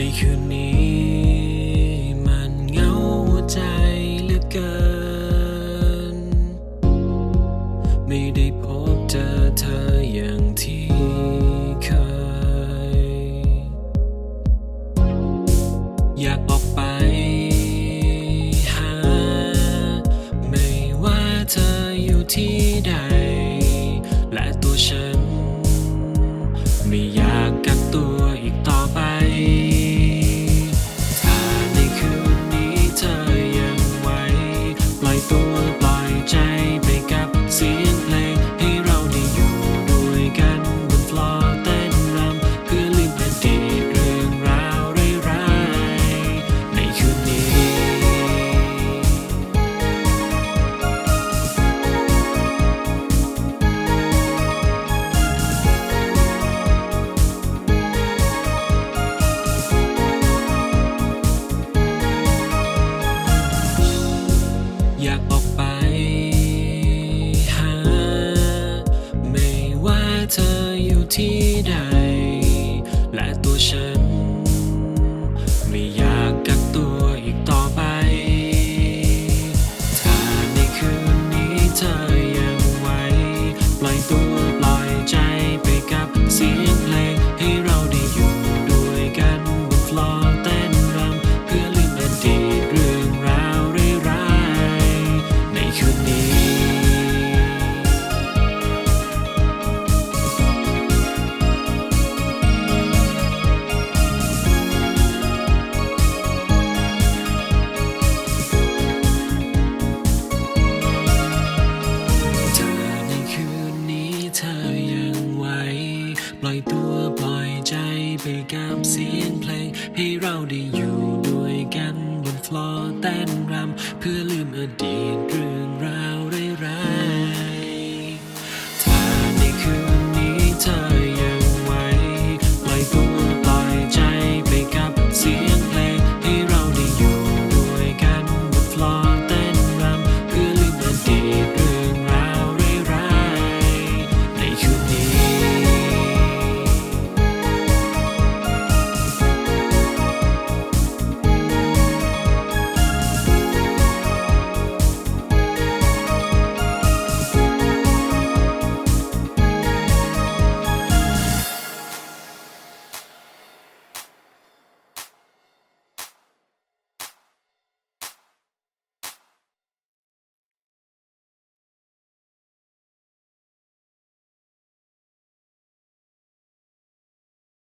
ในคืนนี้มันเหงาหัวใจเหลือเกิน ไม่ได้พบเจอเธออย่างที่เคย อยากออกไปหา ไม่ว่าเธออยู่ที่ใด เธออยู่ที่ใด และตัวฉัน ปล่อยตัวปล่อยใจไปกับเสียงเพลง ให้เราได้อยู่ด้วยกันบนฟลอร์เต้นรำเพื่อลืมอดีต